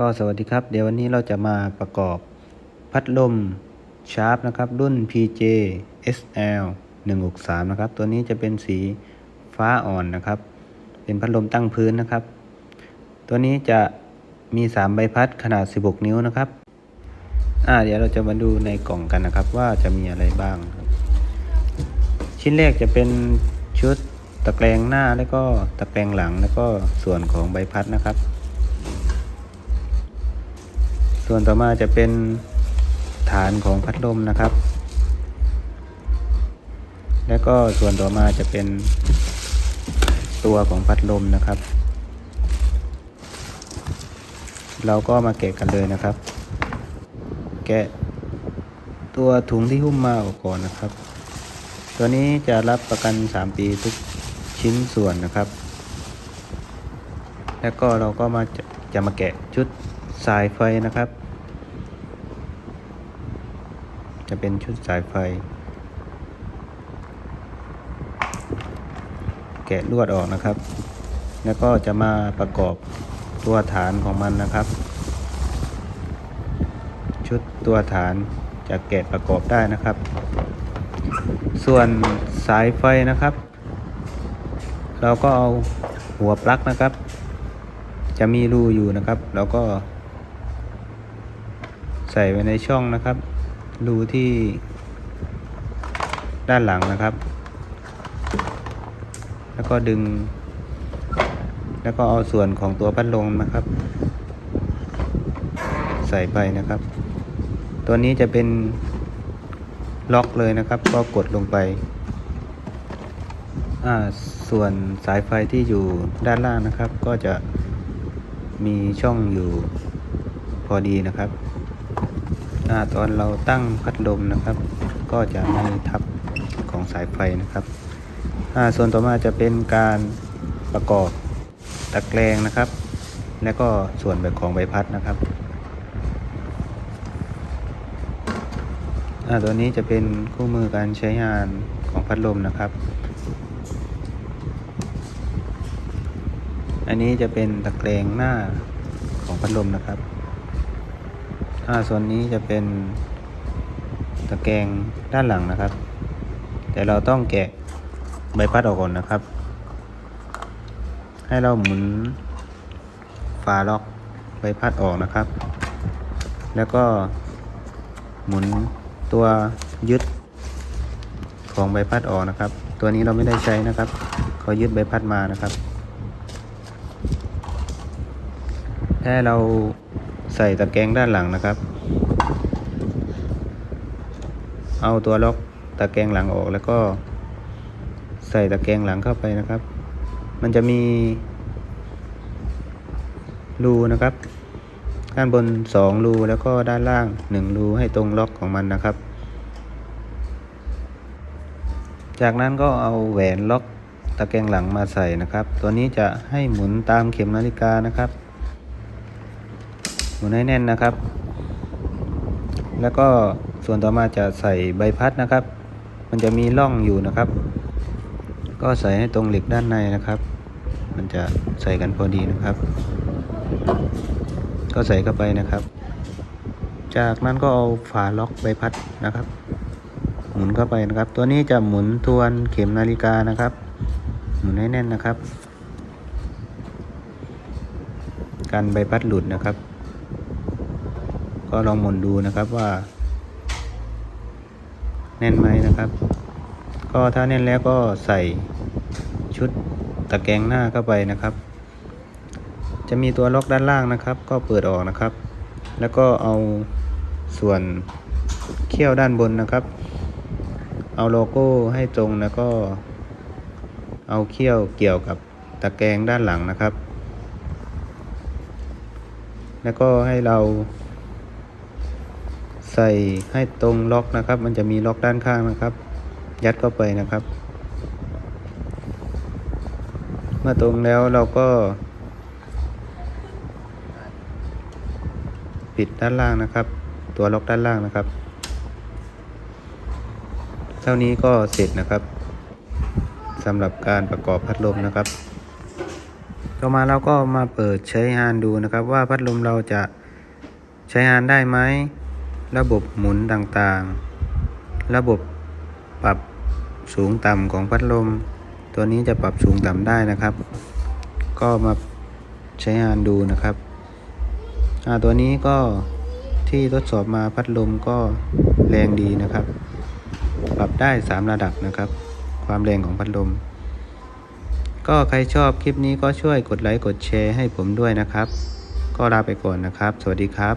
ก็สวัสดีครับ เดี๋ยววันนี้เราจะมาประกอบพัดลมชาร์ปนะครับ รุ่น PJ SL 163 นะครับ ตัวนี้จะเป็นสีฟ้าอ่อนนะครับ เป็นพัดลมตั้งพื้นนะครับ ตัวนี้จะมี 3 ใบพัดขนาด 16 นิ้วนะครับ อ่า เดี๋ยวเราจะมาดูในกล่องกันนะครับ ว่าจะมีอะไรบ้าง ชิ้นแรกจะเป็นชุดตะแกรงหน้าแล้วก็ตะแกรงหลังแล้วก็ส่วนของใบพัดนะครับ ส่วนต่อมาจะเป็นฐานของพัดลมนะครับ แล้วก็ส่วนต่อมาจะเป็นตัวของพัดลมนะครับ เราก็มาแกะกันเลยนะครับ แกะตัวถุงที่หุ้มมาออกก่อนนะครับ ตัวนี้จะรับประกัน 3 ปีทุกชิ้นส่วนนะครับ แล้วก็เราก็มาจะจะมาแกะชุด สายไฟนะครับ จะเป็นชุดสายไฟ แกะลวดออกนะครับ แล้วก็จะมาประกอบตัวฐานของมันนะครับ ชุดตัวฐานจะแกะประกอบได้นะครับ ส่วนสายไฟนะครับ เราก็เอาหัวปลั๊กนะครับ จะมีรูอยู่นะครับ แล้วก็ ใส่ไว้ในช่องนะครับ รูที่ด้านหลังนะครับ แล้วก็ดึง แล้วก็เอาส่วนของตัวพัดลมนะครับ ใส่ไปนะครับ ตัวนี้จะเป็นล็อกเลยนะครับ ก็กดลงไป ส่วนสายไฟที่อยู่ด้านล่างนะครับ ก็จะมีช่องอยู่พอดีนะครับ ตอนเราตั้งพัดลมนะครับ ก็จะไม่ทับของสายไฟนะครับส่วนต่อมาจะเป็นการประกอบตะแกรงนะครับ และก็ส่วนแบบของใบพัดนะครับตัวนี้จะเป็นคู่มือการใช้งานของพัดลมนะครับ อันนี้จะเป็นตะแกรงหน้าของพัดลมนะครับ อ่าส่วนนี้จะเป็นตะแกรงด้านหลังนะครับ แต่เราต้องแกะใบพัดออกก่อนนะครับ ให้เราหมุนฝาล็อกใบพัดออกนะครับ แล้วก็หมุนตัวยึดของใบพัดออกนะครับ ตัวนี้เราไม่ได้ใช้นะครับเขายึดใบพัดมานะครับแค่เรา ใส่ตะแกรงด้านหลังนะครับ เอาตัวล็อกตะแกรงหลังออกแล้วก็ ใส่ตะแกรงหลังเข้าไปนะครับ มันจะมีรูนะครับ ด้านบนสองรูแล้วก็ด้านล่างหนึ่งรูให้ตรงล็อกของมันนะครับ จากนั้นก็เอาแหวนล็อกตะแกรงหลังมาใส่นะครับ ตัวนี้จะให้หมุนตามเข็มนาฬิกานะครับ หมุนให้แน่นนะครับ แล้วก็ส่วนต่อมาจะใส่ใบพัดนะครับ มันจะมีร่องอยู่นะครับ ก็ใส่ให้ตรงเหล็กด้านในนะครับ มันจะใส่กันพอดีนะครับ ก็ใส่เข้าไปนะครับ จากนั้นก็เอาฝาล็อกใบพัดนะครับ หมุนเข้าไปนะครับ ตัวนี้จะหมุนทวนเข็มนาฬิกานะครับ หมุนให้แน่นนะครับกันใบพัดหลุดนะครับ ก็ลองหมุนดูนะครับว่า แน่นไหมนะครับ ก็ถ้าแน่นแล้วก็ใส่ชุดตะแกรงหน้าเข้าไปนะครับ จะมีตัวล็อกด้านล่างนะครับ ก็เปิดออกนะครับ แล้วก็เอาส่วนเขี้ยวด้านบนนะครับ เอาโลโก้ให้ตรงแล้วก็เอาเขี้ยวเกี่ยวกับตะแกรงด้านหลังนะครับ แล้วก็ให้เรา ใส่ให้ตรงล็อกนะครับ มันจะมีล็อกด้านข้างนะครับ ยัดเข้าไปนะครับ เมื่อตรงแล้วเราก็ ปิดด้านล่างนะครับ ตัวล็อกด้านล่างนะครับ เท่านี้ก็เสร็จนะครับสำหรับการประกอบพัดลมนะครับต่อมาเราก็มาเปิดใช้งานดูนะครับ ว่าพัดลมเราจะใช้งานได้ไหม ระบบหมุนต่างๆ ระบบปรับสูงต่ำของพัดลม ตัวนี้จะปรับสูงต่ำได้นะครับ ก็มาใช้งานดูนะครับตัวนี้ก็ที่ทดสอบมาพัดลมก็แรงดีนะครับ ปรับได้ 3 ระดับนะครับ ความแรงของพัดลม ก็ใครชอบคลิปนี้ก็ช่วยกดไลค์กดแชร์ให้ผมด้วยนะครับ ก็ลาไปก่อนนะครับ สวัสดีครับ